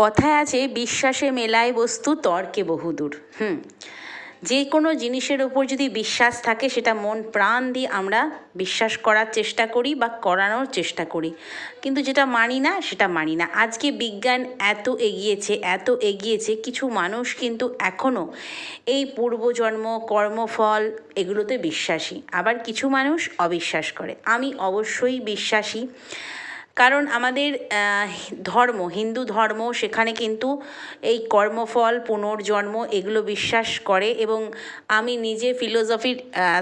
কথায় আছে, বিশ্বাসে মেলায় বস্তু, তর্কে বহুদূর। হুম। যে কোনো জিনিসের ওপর যদি বিশ্বাস থাকে, সেটা মন, প্রাণ দিয়ে আমরা বিশ্বাস করার চেষ্টা করি বা করানোর চেষ্টা করি। কিন্তু যেটা মানি না, সেটা মানি না। আজকে বিজ্ঞান এত এগিয়েছে এত এগিয়েছে, কিছু মানুষ কিন্তু এখনও এই পূর্বজন্ম, কর্মফল এগুলোতে বিশ্বাসী। আবার কিছু মানুষ অবিশ্বাস করে। আমি অবশ্যই বিশ্বাসী। কারণ আমাদের ধর্ম, হিন্দু ধর্ম সেখানে কিন্তু এই কর্মফল, পুনর্জন্ম এগুলো বিশ্বাস করে এবং আমি নিজে ফিলোসফির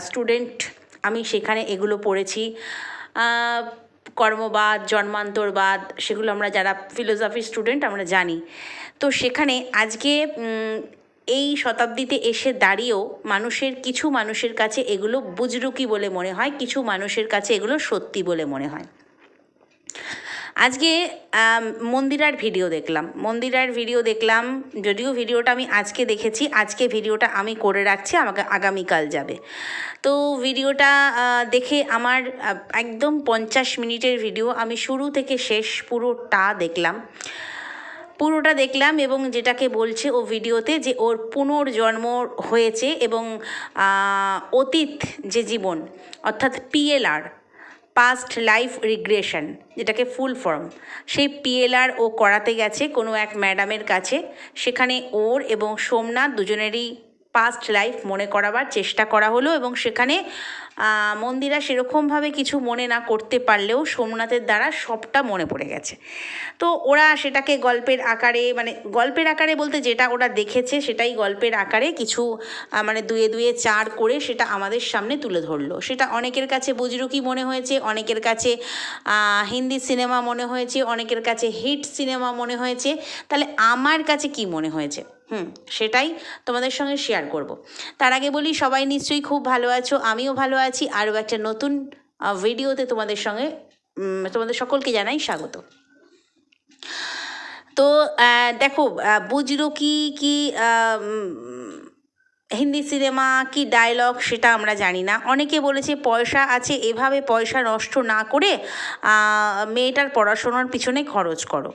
স্টুডেন্ট আমি সেখানে এগুলো পড়েছি। কর্মবাদ, জন্মান্তরবাদ সেগুলো আমরা যারা ফিলোসফি স্টুডেন্ট আমরা জানি। তো সেখানে আজকে এই শতাব্দীতে এসে দাঁড়িয়েও মানুষের, কিছু মানুষের কাছে এগুলো বুজরুকি বলে মনে হয়, কিছু মানুষের কাছে এগুলো সত্যি বলে মনে হয়। আজকে মন্দিরার ভিডিও দেখলাম। মন্দিরার ভিডিও দেখলাম, যদিও ভিডিওটা আমি আজকে দেখেছি, আজকে ভিডিওটা আমি করে রাখছি, আমাকে আগামীকাল যাবে। তো ভিডিওটা দেখে আমার একদম পঞ্চাশ মিনিটের ভিডিও আমি শুরু থেকে শেষ পুরোটা দেখলাম। পুরোটা দেখলাম এবং যেটাকে বলছে ও ভিডিওতে যে ওর পুনর্জন্ম হয়েছে এবং অতীত যে জীবন, অর্থাৎ পিএলআর পাস্ট লাইফ রিগ্রেশন যেটাকে ফুল ফর্ম সেই পিএলআর ও করাতে গেছে কোনো এক ম্যাডামের কাছে, সেখানে ওর এবং সোমনাথ দুজনেরই পাস্ট লাইফ মনে করাবার চেষ্টা করা হলো এবং সেখানে মন্দিরা সেরকমভাবে কিছু মনে না করতে পারলেও সোমনাথের দ্বারা সবটা মনে পড়ে গেছে। তো ওরা সেটাকে গল্পের আকারে মানে গল্পের আকারে বলতে যেটা ওরা দেখেছে সেটাই গল্পের আকারে কিছু মানে দুয়ে দুয়ে চার করে সেটা আমাদের সামনে তুলে ধরলো। সেটা অনেকের কাছে বুজরুকি মনে হয়েছে, অনেকের কাছে হিন্দি সিনেমা মনে হয়েছে, অনেকের কাছে হিট সিনেমা মনে হয়েছে। তাহলে আমার কাছে কি মনে হয়েছে? হুম। সেটাই তোমাদের সঙ্গে শেয়ার করব। তার আগে বলি, সবাই নিশ্চয়ই খুব ভালো আছো, আমিও ভালো আছি। আরও একটা নতুন ভিডিওতে তোমাদের সঙ্গে তোমাদের সকলকে জানাই স্বাগত। তো দেখো বুজরু কি কি হিন্দি সিনেমা কি ডায়লগ সেটা আমরা জানি না। অনেকে বলেছে পয়সা আছে, এভাবে পয়সা নষ্ট না করে মেয়েটার পড়াশোনার পিছনে খরচ করো।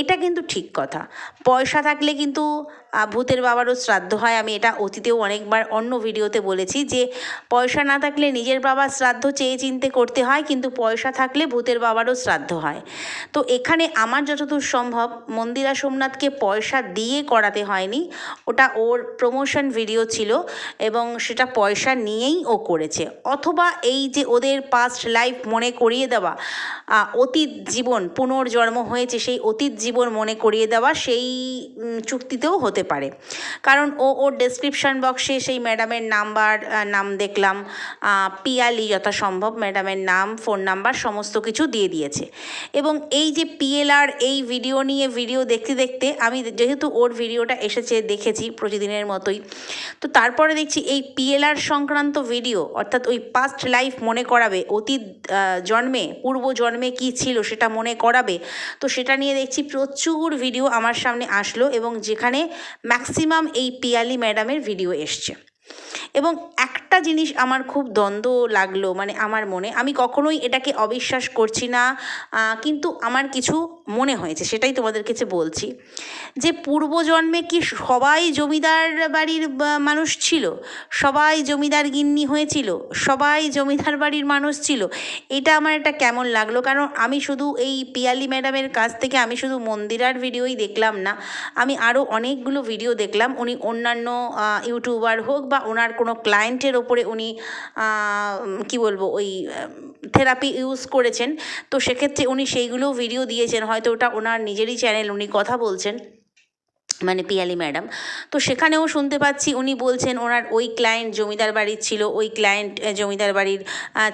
এটা কিন্তু ঠিক কথা। পয়সা থাকলে কিন্তু ভূতের বাবারও শ্রাদ্ধ হয়। আমি এটা অতীতেও অনেকবার অন্য ভিডিওতে বলেছি যে, পয়সা না থাকলে নিজের বাবার শ্রাদ্ধ চেয়ে চিনতে করতে হয়, কিন্তু পয়সা থাকলে ভূতের বাবারও শ্রাদ্ধ হয়। তো এখানে আমার যতদূর সম্ভব, মন্দিরা সোমনাথকে পয়সা দিয়ে করাতে হয়নি। ওটা ওর প্রমোশন ভিডিও ছিল এবং সেটা পয়সা নিয়েই ও করেছে। অথবা এই যে ওদের পাস্ট লাইফ মনে করিয়ে দেওয়া অতীত জীবন পুনর্জন্ম হয়েছে, সেই অতীত জীবন মনে করিয়ে দেওয়া, সেই চুক্তিতেও হতে পারে। কারণ ও, ওর ডেসক্রিপশন বক্সে সেই ম্যাডামের নাম্বার নাম দেখলাম পিয়ালি যথাসম্ভব ম্যাডামের নাম ফোন নাম্বার সমস্ত কিছু দিয়ে দিয়েছে। এবং এই যে পিএলআর এই ভিডিও নিয়ে ভিডিও দেখতে দেখতে আমি যেহেতু ওর ভিডিওটা এসেছে, দেখেছি প্রতিদিনের মতোই, তো তারপরে দেখছি এই পিএলআর সংক্রান্ত ভিডিও অর্থাৎ ওই পাস্ট লাইফ মনে করাবে, অতীত জন্মে, পূর্ব জন্মে কি ছিল সেটা মনে করাবে, তো সেটা নিয়ে দেখছি প্রচুর ভিডিও আমার সামনে আসলো এবং যেখানে ম্যাক্সিমাম এই পিয়ালি ম্যাডামের ভিডিও এসছে। এবং একটা জিনিস আমার খুব দ্বন্দ্ব লাগল মানে আমার মনে, আমি কখনোই এটাকে অবিশ্বাস করছি না কিন্তু আমার কিছু মনে হয়েছে, সেটাই তোমাদের কাছে বলছি। যে পূর্বজন্মে কি সবাই জমিদার বাড়ির মানুষ ছিল? সবাই জমিদার গিন্নি হয়েছিল সবাই জমিদার বাড়ির মানুষ ছিল? এটা আমার একটা কেমন লাগল, কারণ আমি শুধু এই পিয়ালি ম্যাডামের কাছ থেকে আমি শুধু মন্দিরার ভিডিওই দেখলাম না, আমি আরও অনেকগুলো ভিডিও দেখলাম, উনি অন্যান্য ইউটিউবার হোক বা ওনার কোনো ক্লায়েন্টের ওপরে উনি কি বলব, ওই থেরাপি ইউজ করেছেন। তো সেক্ষেত্রে উনি সেইগুলোও ভিডিও দিয়েছেন। হয়তো ওটা ওনার নিজেরই চ্যানেল উনি কথা বলছেন। মানে পিয়ালি ম্যাডাম। তো সেখানেও শুনতে পাচ্ছি উনি বলছেন ওনার ওই ক্লায়েন্ট জমিদার বাড়ির ছিল, ওই ক্লায়েন্ট জমিদার বাড়ির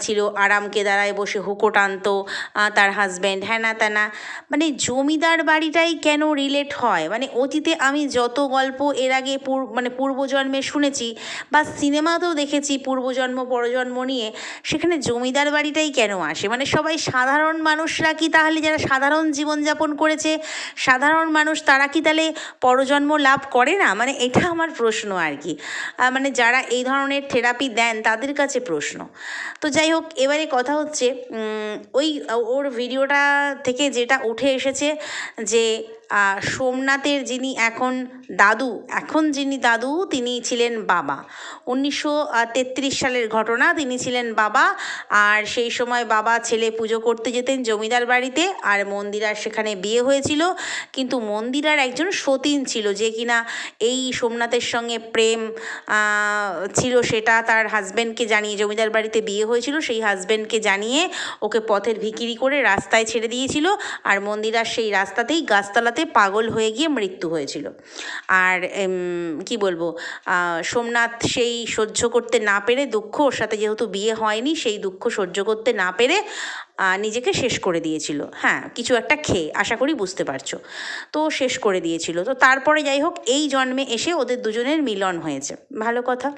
ছিল, আরাম কেদারায় বসে হুকো টানতো তার হাজব্যান্ড হ্যানা ত্যানা মানে জমিদার বাড়িটাই কেন রিলেট হয়? মানে অতীতে আমি যত গল্প এর আগে পূর মানে পূর্বজন্মে শুনেছি বা সিনেমাতেও দেখেছি পূর্বজন্ম, পরজন্ম নিয়ে, সেখানে জমিদার বাড়িটাই কেন আসে? মানে সবাই সাধারণ মানুষরা কি তাহলে যারা সাধারণ জীবনযাপন করেছে, সাধারণ মানুষ তারা কি তাহলে পরজন্ম লাভ করে না? মানে এটা আমার প্রশ্ন আর কি। মানে যারা এই ধরনের থেরাপি দেন, তাদের কাছে প্রশ্ন। তো যাই হোক, এবারে কথা হচ্ছে ওই, ওর ভিডিওটা থেকে যেটা উঠে এসেছে যে সোমনাথের যিনি এখন দাদু, এখন যিনি দাদু, তিনি ছিলেন বাবা। উনিশশো তেত্রিশ সালের ঘটনা, তিনি ছিলেন বাবা। আর সেই সময় বাবা ছেলে পুজো করতে যেতেন জমিদার বাড়িতে, আর মন্দিরার সেখানে বিয়ে হয়েছিল। কিন্তু মন্দিরার একজন সতীন ছিল, যে কিনা এই সোমনাথের সঙ্গে প্রেম ছিল সেটা তার হাজব্যান্ডকে জানিয়ে, জমিদার বাড়িতে বিয়ে হয়েছিল, সেই হাজব্যান্ডকে জানিয়ে ওকে পথের ভিকিরি করে রাস্তায় ছেড়ে দিয়েছিল। আর মন্দিরার সেই রাস্তাতেই গাছতলাতে পাগল হয়ে গিয়ে মৃত্যু হয়েছিল। আর কি বলব সোমনাথ সেই সহ্য করতে না পেরে দুঃখ, ওর সাথে যেহেতু বিয়ে হয়নি, সেই দুঃখ সহ্য করতে না পেরে নিজেকে শেষ করে দিয়েছিল। হ্যাঁ কিছু একটা খেয়ে, আশা করি বুঝতে পারছ। তো শেষ করে দিয়েছিল। তো তারপরে যাই হোক, এই জন্মে এসে ওদের দুজনের মিলন হয়েছে। ভালো কথা।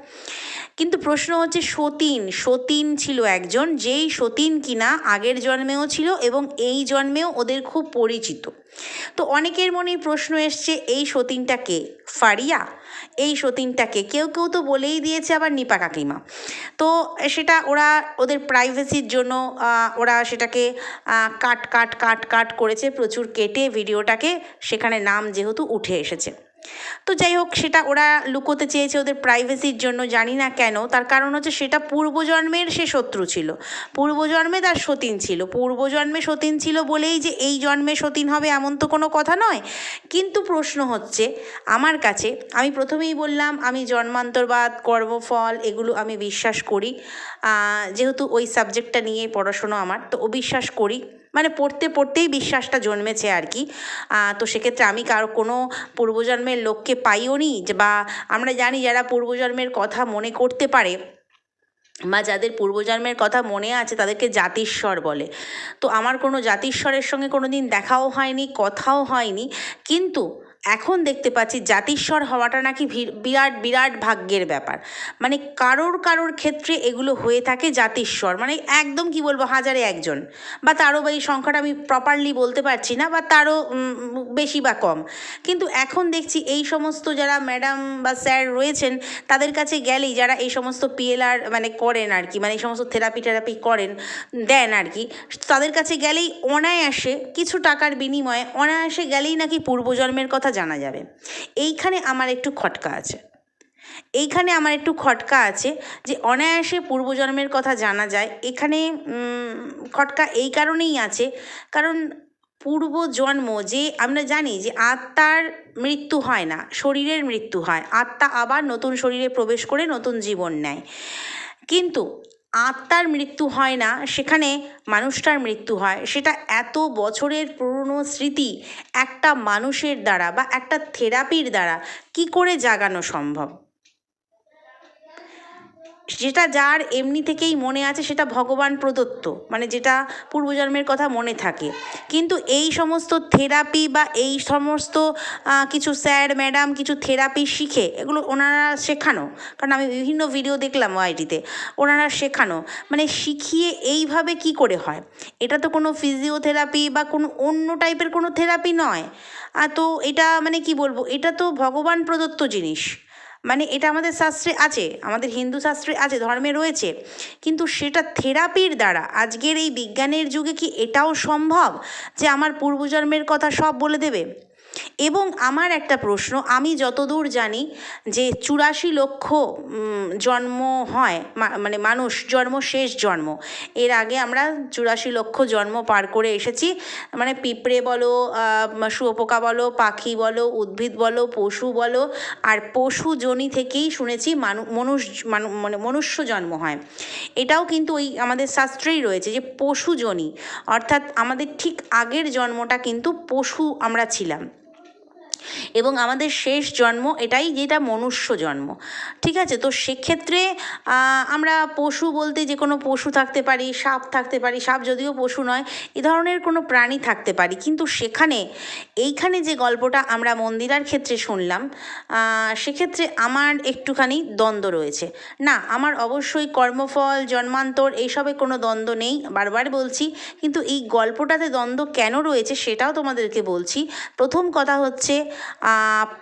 কিন্তু প্রশ্ন হচ্ছে সতীন সতীন ছিল একজন যেই সতীন কিনা আগের জন্মেও ছিল এবং এই জন্মেও ওদের খুব পরিচিত। তো অনেকের মনেই প্রশ্ন এসছে, এই সতীনটা কে? ফারিয়া? এই সতীনটাকে। কেউ কেউ তো বলেই দিয়েছে আবার নিপা কাকিমা। তো সেটা ওরা ওদের প্রাইভেসির জন্য ওরা সেটাকে কাট কাট কাট কাট করেছে প্রচুর কেটে ভিডিওটাকে। সেখানে নাম যেহেতু উঠে এসেছে। তো যাই হোক, সেটা ওরা লুকোতে চেয়েছে ওদের প্রাইভেসির জন্য, জানি না কেন। তার কারণ হচ্ছে সেটা পূর্বজন্মের সে শত্রু ছিল। পূর্বজন্মে তার সতীন ছিল। পূর্বজন্মে সতীন ছিল বলেই যে এই জন্মে সতীন হবে এমন তো কোনো কথা নয়। কিন্তু প্রশ্ন হচ্ছে, আমার কাছে, আমি প্রথমেই বললাম, আমি জন্মান্তরবাদ, কর্মফল, এগুলো আমি বিশ্বাস করি। যেহেতু ওই সাবজেক্টটা নিয়ে পড়াশুনো আমার, তো ও বিশ্বাস করি। মানে পড়তে পড়তেই বিশ্বাসটা জন্মেছে আর কি। তো সেক্ষেত্রে আমি কারও কোনো পূর্বজন্মের লোককে পাইও নি বা আমরা জানি যারা পূর্বজন্মের কথা মনে করতে পারে বা যাদের পূর্বজন্মের কথা মনে আছে তাদেরকে জাতিস্বর বলে। তো আমার কোনো জাতিস্বরের সঙ্গে কোনো দিন দেখাও হয়নি, কথাও হয়নি। কিন্তু এখন দেখতে পাচ্ছি জাতিস্বর হওয়াটা নাকি বিরাট বিরাট ভাগ্যের ব্যাপার। মানে কারোর কারোর ক্ষেত্রে এগুলো হয়ে থাকে জাতিস্বর। মানে একদম কি বলব, হাজারে একজন। বা তারও বা এই সংখ্যাটা আমি প্রপারলি বলতে পারছি না, বা তারও বেশি বা কম। কিন্তু এখন দেখছি এই সমস্ত যারা ম্যাডাম বা স্যার রয়েছেন, তাদের কাছে গেলেই যারা এই সমস্ত পিএলআর মানে করেন আর কি মানে এই সমস্ত থেরাপি টেরাপি করেন, দেন আর কি, তাদের কাছে গেলেই অনায়াসে কিছু টাকার বিনিময়ে, অনায়াসে গেলেই নাকি পূর্বজন্মের কথা জানা যাবে। এইখানে আমার একটু খটকা আছে। এইখানে আমার একটু খটকা আছে যে, অনায়াসে পূর্বজন্মের কথা জানা যায়। এখানে খটকা এই কারণেই আছে। কারণ পূর্বজন্ম যে, আমরা জানি যে, আত্মার মৃত্যু হয় না, শরীরের মৃত্যু হয়। আত্মা আবার নতুন শরীরে প্রবেশ করে নতুন জীবন নেয়। কিন্তু আত্মার মৃত্যু হয় না, সেখানে মানুষটার মৃত্যু হয়। সেটা এত বছরের পুরনো স্মৃতি একটা মানুষের দ্বারা বা একটা থেরাপির দ্বারা কি করে জাগানো সম্ভব? যেটা যার এমনি থেকেই মনে আছে সেটা ভগবান প্রদত্ত মানে যেটা পূর্বজন্মের কথা মনে থাকে। কিন্তু এই সমস্ত থেরাপি বা এই সমস্ত কিছু স্যার, ম্যাডাম কিছু থেরাপি শিখে এগুলো ওনারা শেখানো, কারণ আমি বিভিন্ন ভিডিও দেখলাম ওআইটিতে ওনারা শেখানো মানে শিখিয়ে এইভাবে কি করে হয়? এটা তো কোনো ফিজিওথেরাপি বা কোনো অন্য টাইপের কোনো থেরাপি নয়। তো এটা মানে কি বলব? এটা তো ভগবান প্রদত্ত জিনিস। মানে এটা আমাদের শাস্ত্রে আছে, আমাদের হিন্দু শাস্ত্রে আছে, ধর্মে রয়েছে। কিন্তু সেটা থেরাপির দ্বারা, আজকের এই বিজ্ঞানের যুগে কি এটাও সম্ভব যে আমার পূর্বজন্মের কথা সব বলে দেবে? এবং আমার একটা প্রশ্ন, আমি যতদূর জানি যে চুরাশি লক্ষ জন্ম হয় মানে মানুষ, জন্ম শেষ জন্ম। এর আগে আমরা চুরাশি লক্ষ জন্ম পার করে এসেছি। মানে পিঁপড়ে বলো শুয়োপোকা বলো, পাখি বলো, উদ্ভিদ বলো, পশু বলো, আর পশু জনি থেকেই শুনেছি মানু, মনুষ মানে মনুষ্য জন্ম হয়। এটাও কিন্তু ওই আমাদের শাস্ত্রেই রয়েছে যে পশু জনি, অর্থাৎ আমাদের ঠিক আগের জন্মটা কিন্তু পশু আমরা ছিলাম। এবং আমাদের শেষ জন্ম এটাই যেটা মনুষ্য জন্ম। ঠিক আছে? তো সেক্ষেত্রে আমরা পশু বলতে যে কোনো পশু থাকতে পারি, সাপ থাকতে পারি, সাপ যদিও পশু নয়, এ ধরনের কোনো প্রাণী থাকতে পারি। কিন্তু সেখানে, এইখানে যে গল্পটা আমরা মন্দিরার ক্ষেত্রে শুনলাম সেক্ষেত্রে আমার একটুখানি দ্বন্দ্ব রয়েছে। না, আমার অবশ্যই কর্মফল, জন্মান্তর এইসবে কোনো দ্বন্দ্ব নেই, বারবার বলছি, কিন্তু এই গল্পটাতে দ্বন্দ্ব কেন রয়েছে সেটাও তোমাদেরকে বলছি। প্রথম কথা হচ্ছে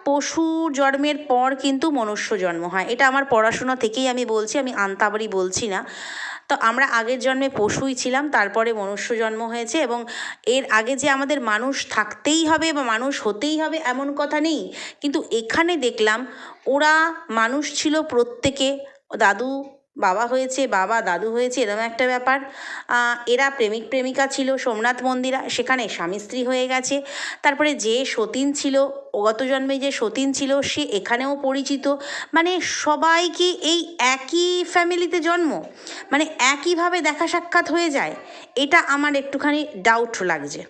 পশু জন্মের পর কিন্তু মনুষ্য জন্ম হয়। এটা আমার পড়াশোনা থেকেই আমি বলছি, আমি আন্তাবাড়ি বলছি না। তো আমরা আগের জন্মে পশুই ছিলাম, তারপরে মনুষ্য জন্ম হয়েছে এবং এর আগে যে আমাদের মানুষ থাকতেই হবে বা মানুষ হতেই হবে এমন কথা নেই। কিন্তু এখানে দেখলাম, ওরা মানুষ ছিল প্রত্যেকে, দাদু বাবা হয়েছে, বাবা, দাদু হয়েছে, এরকম একটা ব্যাপার। এরা প্রেমিক প্রেমিকা ছিল, সোমনাথ মন্দিরা, সেখানে স্বামী স্ত্রী হয়ে গেছে। তারপরে যে সতীন ছিল গত জন্মে যে সতীন ছিল, সে এখানেও পরিচিত। মানে সবাই কি এই একই ফ্যামিলিতে জন্ম? মানে একইভাবে দেখা সাক্ষাৎ হয়ে যায়? এটা আমার একটুখানি ডাউট লাগছে।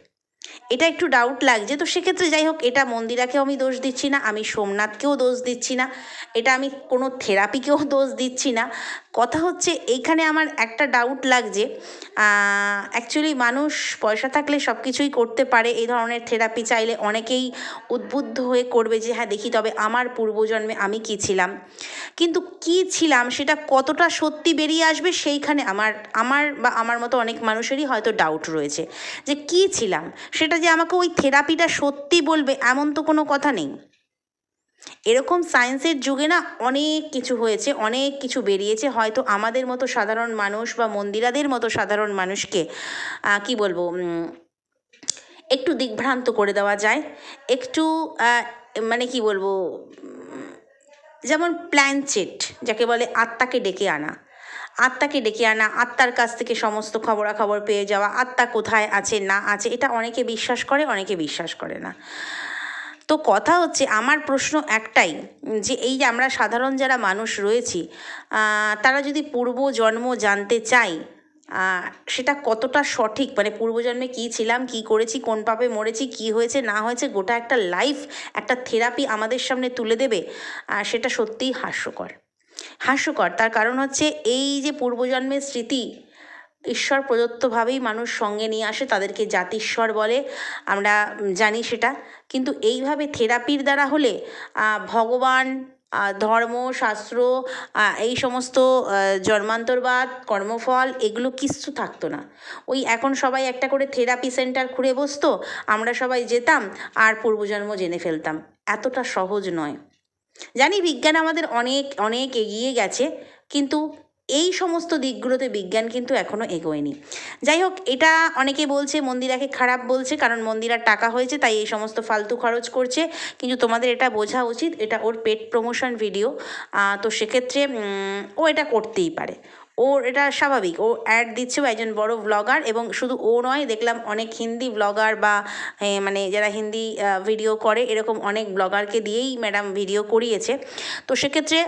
এটা একটু ডাউট লাগছে। তো সেক্ষেত্রে যাই হোক, এটা মন্দিরাকেও আমি দোষ দিচ্ছি না, আমি সোমনাথকেও দোষ দিচ্ছি না। এটা আমি কোনো থেরাপিকেও দোষ দিচ্ছি না। কথা হচ্ছে, এইখানে আমার একটা ডাউট লাগছে। অ্যাকচুয়ালি মানুষ পয়সা থাকলে সব কিছুই করতে পারে, এই ধরনের থেরাপি চাইলে অনেকেই উদ্বুদ্ধ হয়ে করবে যে হ্যাঁ দেখি তবে আমার পূর্বজন্মে আমি কী ছিলাম? কিন্তু কী ছিলাম, সেটা কতটা সত্যি বেরিয়ে আসবে, সেইখানে আমার আমার বা আমার মতো অনেক মানুষেরই হয়তো ডাউট রয়েছে। যে কী ছিলাম? সেটা যে আমাকে ওই থেরাপিটা সত্যি বলবে, এমন তো কোনো কথা নেই। এরকম সায়েন্সের যুগে না অনেক কিছু হয়েছে, অনেক কিছু বেরিয়েছে। হয়তো আমাদের মতো সাধারণ মানুষ বা মন্দিরাদের মতো সাধারণ মানুষকে কি বলব একটু দিগ্ভ্রান্ত করে দেওয়া যায়। একটু মানে কি বলব, যেমন প্ল্যানচেট যাকে বলে আত্মাকে ডেকে আনা। আত্মাকে ডেকে আনা, আত্মার কাছ থেকে সমস্ত খবরাখবর পেয়ে যাওয়া, আত্মা কোথায় আছে, না আছে, এটা অনেকে বিশ্বাস করে, অনেকে বিশ্বাস করে না। তো কথা হচ্ছে আমার প্রশ্ন একটাই, যে এই যে আমরা সাধারণ যারা মানুষ রয়েছি তারা যদি পূর্ব জন্ম জানতে চাই সেটা কতটা সঠিক? মানে পূর্বজন্মে কী ছিলাম, কী করেছি, কোন পাপে মরেছি, কী হয়েছে, না হয়েছে, গোটা একটা লাইফ একটা থেরাপি আমাদের সামনে তুলে দেবে সেটা সত্যিই হাস্যকর। হাস্যকর, তার কারণ হচ্ছে এই যে পূর্বজন্মের স্মৃতি ঈশ্বর প্রদত্তভাবেই মানুষ সঙ্গে নিয়ে আসে, তাদেরকে জাতিস্বর বলে, আমরা জানি সেটা। কিন্তু এইভাবে থেরাপির দ্বারা হলে ভগবান ধর্ম, শাস্ত্র এই সমস্ত জন্মান্তরবাদ, কর্মফল, এগুলো কিচ্ছু থাকতো না। ওই এখন সবাই একটা করে থেরাপি সেন্টার খুঁড়ে বসতো, আমরা সবাই যেতাম, আর পূর্বজন্ম জেনে ফেলতাম। এতটা সহজ নয়। জানি বিজ্ঞান আমাদের অনেক অনেক এগিয়ে গেছে, কিন্তু এই সমস্ত দিকগুলোতে বিজ্ঞান কিন্তু এখনও এগোয়নি। যাই হোক, এটা অনেকে বলছে, মন্দিরাকে খারাপ বলছে, কারণ মন্দিরার টাকা হয়েছে, তাই এই সমস্ত ফালতু খরচ করছে। কিন্তু তোমাদের এটা বোঝা উচিত, এটা ওর পেট প্রমোশন ভিডিও তো সেক্ষেত্রে ও এটা করতেই পারে। ওর এটা স্বাভাবিক, ও অ্যাড দিচ্ছে একজন বড় ব্লগার এবং শুধু ও নয়, দেখলাম অনেক হিন্দি ব্লগার বা মানে যারা হিন্দি ভিডিও করে, এরকম অনেক ব্লগারকে দিয়েই ম্যাডাম ভিডিও করিয়েছে। তো সেক্ষেত্রে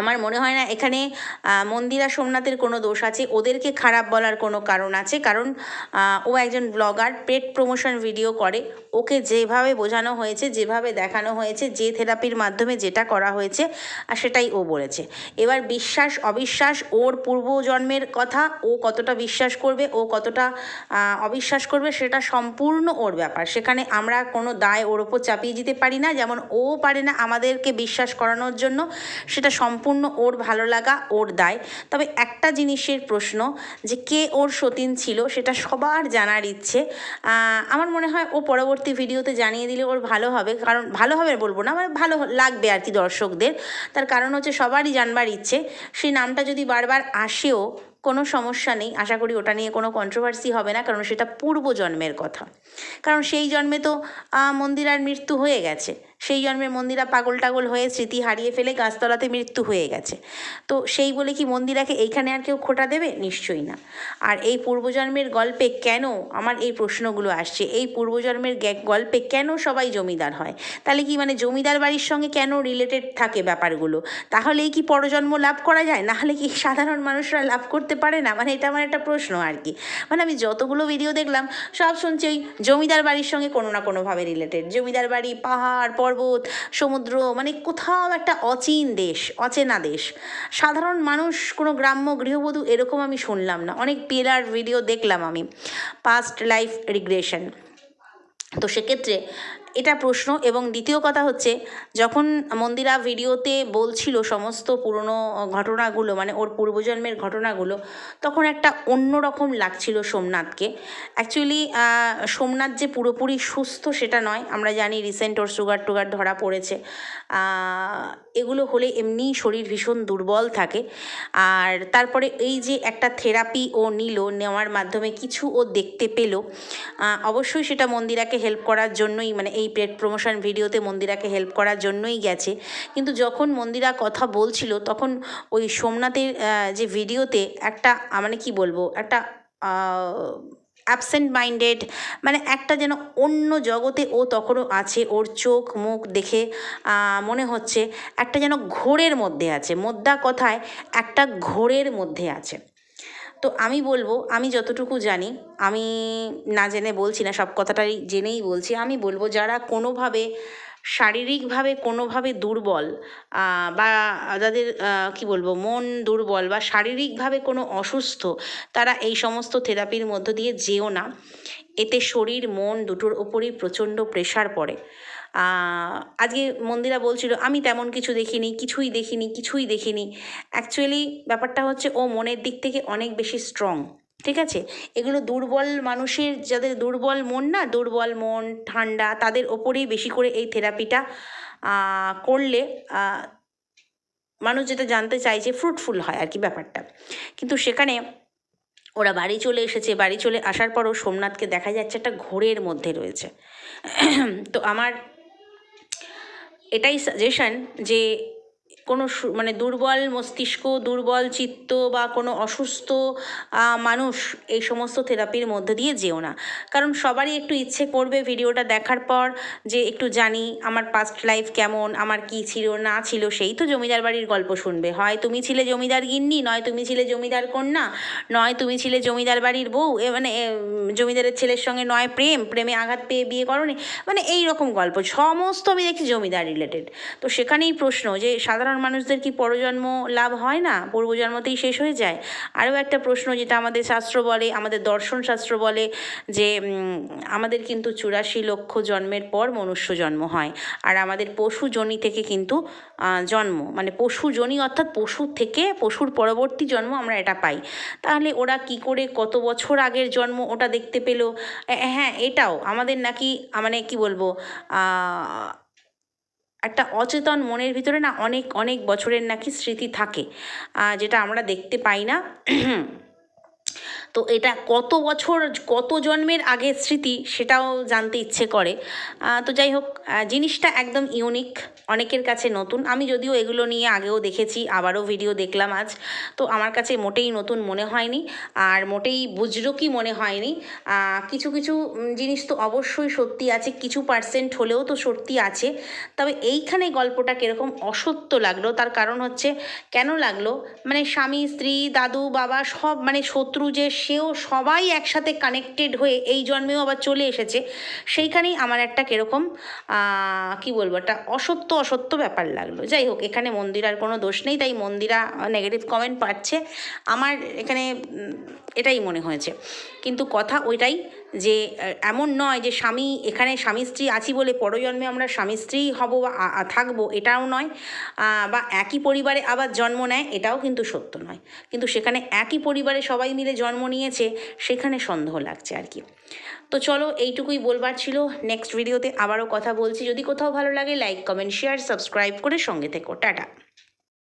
আমার মনে হয় না এখানে মন্দিরা সোমনাথের কোনো দোষ আছে। ওদেরকে খারাপ বলার কোনো কারণ আছে। কারণ ও একজন ব্লগার পেট প্রমোশন ভিডিও করে। ওকে যেভাবে বোঝানো হয়েছে, যেভাবে দেখানো হয়েছে, যে থেরাপির মাধ্যমে যেটা করা হয়েছে, আর সেটাই ও বলেছে। এবার বিশ্বাস, অবিশ্বাস, ওর পূর্বজন্মের কথা, ও কতটা বিশ্বাস করবে, ও কতটা অবিশ্বাস করবে, সেটা সম্পূর্ণ ওর ব্যাপার। সেখানে আমরা কোনো দায় ওর ওপর চাপিয়ে দিতে পারি না। যেমন ও পারে না আমাদেরকে বিশ্বাস করানোর জন্য, সেটা সম্পূর্ণ ওর ভালো লাগা, ওর দায়। তবে একটা জিনিসের প্রশ্ন, যে কে ওর সতীন ছিল সেটা সবার জানার ইচ্ছে। আমার মনে হয় ও পরবর্তী ভিডিওতে জানিয়ে দিলে ওর ভালো হবে। কারণ ভালো হবে বলব না মানে ভালো লাগবে আর কি দর্শকদের। তার কারণ হচ্ছে সবারই জানবার ইচ্ছে। সেই নামটা যদি বারবার আসেও কোনো সমস্যা নেই। আশা করি ওটা নিয়ে কোনো কন্ট্রোভার্সি হবে না, কারণ সেটা পূর্ব জন্মের কথা। কারণ সেই জন্মে তো মন্দিরার মৃত্যু হয়ে গেছে। সেই জন্মে মন্দিরা পাগল টাগল হয়ে স্মৃতি হারিয়ে ফেলে গাছতলাতে মৃত্যু হয়ে গেছে। তো সেই বলে কি মন্দিরাকে এইখানে আর কেউ খোটা দেবে? নিশ্চয়ই না। আর এই পূর্বজন্মের গল্পে কেন আমার এই প্রশ্নগুলো আসছে? এই পূর্বজন্মের গল্পে কেন সবাই জমিদার হয়? তাহলে কি মানে জমিদার বাড়ির সঙ্গে কেন রিলেটেড থাকে ব্যাপারগুলো? তাহলেই কি পরজন্ম লাভ করা যায়? নাহলে কি সাধারণ মানুষরা লাভ করতে পারে না? মানে এটা আমার একটা প্রশ্ন আর কি। মানে আমি যতগুলো ভিডিও দেখলাম, সব শুনছি ওই জমিদার বাড়ির সঙ্গে কোনো না কোনোভাবে রিলেটেড জমিদার বাড়ি, পাহাড় পর্বত, সমুদ্র মানে কোথাও একটা অচিন দেশ, অচেনা দেশ। সাধারণ মানুষ, কোনো গ্রাম্য গৃহবধূ এরকম আমি শুনলাম না। অনেক পিলার ভিডিও দেখলাম আমি। পাস্ট লাইফ রিগ্রেশন তো সেক্ষেত্রে এটা প্রশ্ন এবং দ্বিতীয় কথা হচ্ছে, যখন মন্দিরা ভিডিওতে বলছিল সমস্ত পুরনো ঘটনাগুলো মানে ওর পূর্বজন্মের ঘটনাগুলো, তখন একটা অন্যরকম লাগছিল সোমনাথকে। অ্যাকচুয়ালি সোমনাথ যে পুরোপুরি সুস্থ সেটা নয়, আমরা জানি রিসেন্ট ওর সুগার টুগার ধরা পড়েছে। এগুলো হলে এমনিই শরীর ভীষণ দুর্বল থাকে। আর তারপরে এই যে একটা থেরাপি ও নিল, নেওয়ার মাধ্যমে কিছু ও দেখতে পেল অবশ্যই সেটা মন্দিরাকে হেল্প করার জন্যই মানে এই পেড প্রমোশন ভিডিওতে মন্দিরাকে হেল্প করার জন্যই গেছে। কিন্তু যখন মন্দিরা কথা বলছিল, তখন ওই সোমনাথের যে ভিডিওতে একটা মানে কি বলব, একটা অ্যাবসেন্ট মাইন্ডেড মানে একটা যেন অন্য জগতে ও তখনও আছে, ওর চোখ মুখ দেখে মনে হচ্ছে একটা যেন ঘোরের মধ্যে আছে, মোদ্দা কথায় একটা ঘোরের মধ্যে আছে। তো আমি বলব, আমি যতটুকু জানি, আমি না জেনে বলছি না, সব কথাটাই জেনেই বলছি, আমি বলব যারা কোনোভাবে, শারীরিকভাবে কোনোভাবে দুর্বল বা যাদের কি বলব, মন দুর্বল বা শারীরিকভাবে কোনো অসুস্থ, তারা এই সমস্ত থেরাপির মধ্য দিয়ে যেও না। এতে শরীর, মন দুটোর ওপরই প্রচণ্ড প্রেশার পড়ে। আজকে মন্দিরা বলছিল, আমি তেমন কিছু দেখিনি, কিছুই দেখিনি কিছুই দেখিনি। অ্যাকচুয়ালি ব্যাপারটা হচ্ছে, ও মনের দিক থেকে অনেক বেশি স্ট্রং ঠিক আছে? এগুলো দুর্বল মানুষের, যাদের দুর্বল মন না, দুর্বল মন, ঠান্ডা, তাদের ওপরেই বেশি করে এই থেরাপিটা করলে মানুষ যেটা জানতে চাইছে ফ্রুটফুল হয় আর কি ব্যাপারটা। কিন্তু সেখানে ওরা বাড়ি চলে এসেছে, বাড়ি চলে আসার পরও সোমনাথকে দেখা যাচ্ছে, একটা ঘোরের মধ্যে রয়েছে। তো আমার এটাই সাজেশন যে কোনো মানে দুর্বল মস্তিষ্ক, দুর্বল চিত্ত বা কোনো অসুস্থ মানুষ এই সমস্ত থেরাপির মধ্যে দিয়ে যেও না। কারণ সবারই একটু ইচ্ছে করবে ভিডিওটা দেখার পর যে একটু জানি আমার পাস্ট লাইফ কেমন, আমার কি ছিল, না ছিল, সেই তো জমিদার বাড়ির গল্প শুনবে। হয় তুমি ছিলে জমিদার গিন্নি, নয় তুমি ছিলে জমিদার কন্যা, নয় তুমি ছিলে জমিদার বাড়ির বউ, এ মানে জমিদারের ছেলের সঙ্গে নয় প্রেম, প্রেমে আঘাত পেয়ে বিয়ে করনি মানে এই রকম গল্প। সমস্ত আমি দেখছি জমিদার রিলেটেড তো সেখানেই প্রশ্ন যে সাধারণ মানুষদের কি পরজন্ম লাভ হয় না? পূর্বজন্মতেই শেষ হয়ে যায়? আরও একটা প্রশ্ন যেটা আমাদের শাস্ত্র বলে, আমাদের দর্শন শাস্ত্র বলে যে আমাদের কিন্তু চুরাশি লক্ষ জন্মের পর মনুষ্য জন্ম হয়। আর আমাদের পশু জনি থেকে কিন্তু জন্ম। মানে পশু জনি অর্থাৎ পশু থেকে পশুর পরবর্তী জন্ম আমরা এটা পাই। তাহলে ওরা কি করে কত বছর আগের জন্ম ওটা দেখতে পেল? হ্যাঁ এটাও। আমাদের নাকি মানে কি বলব একটা অচেতন মনের ভিতরে না অনেক অনেক বছরের নাকি স্মৃতি থাকে যেটা আমরা দেখতে পাই না। তো এটা কত বছর, কত জন্মের আগের স্মৃতি সেটাও জানতে ইচ্ছে করে। তো যাই হোক জিনিসটা একদম ইউনিক অনেকের কাছে নতুন। আমি যদিও এগুলো নিয়ে আগেও দেখেছি, আবারও ভিডিও দেখলাম আজ। তো আমার কাছে মোটেই নতুন মনে হয়নি, আর মোটেই বুঝলো কি মনে হয়নি। কিছু কিছু জিনিস তো অবশ্যই সত্যি আছে, কিছু পার্সেন্ট হলেও তো সত্যি আছে। তবে এইখানে গল্পটা কীরকম অসত্য লাগল, তার কারণ হচ্ছে কেন লাগল? মানে স্বামী, স্ত্রী, দাদু, বাবা সব মানে শত্রু যে সেও সবাই একসাথে কানেক্টেড হয়ে এই জন্মেও আবার চলে এসেছে। সেইখানেই আমার একটা কীরকম কি বলব, একটা অসত্য অসত্য ব্যাপার লাগল। যাই হোক, এখানে মন্দিরার কোনো দোষ নেই, তাই মন্দিরা নেগেটিভ কমেন্ট পাচ্ছে। আমার এখানে এটাই মনে হয়েছে। কিন্তু কথা ওইটাই যে এমন নয় যে স্বামী, এখানে স্বামী স্ত্রী আছি বলে পরজন্মে আমরা স্বামী স্ত্রী হব বা থাকব, এটাও নয়। বা একই পরিবারে আবার জন্ম নেয়, এটাও কিন্তু সত্য নয়। কিন্তু সেখানে একই পরিবারে সবাই মিলে জন্ম নিয়েছে, সেখানে সন্দেহ লাগছে আর কি। তো চলো, এইটুকুই বলবার ছিল। নেক্সট ভিডিওতে আবারও কথা বলছি। যদি কোথাও ভালো লাগে লাইক কমেন্ট শেয়ার সাবস্ক্রাইব করে সঙ্গে থেকো। টাটা।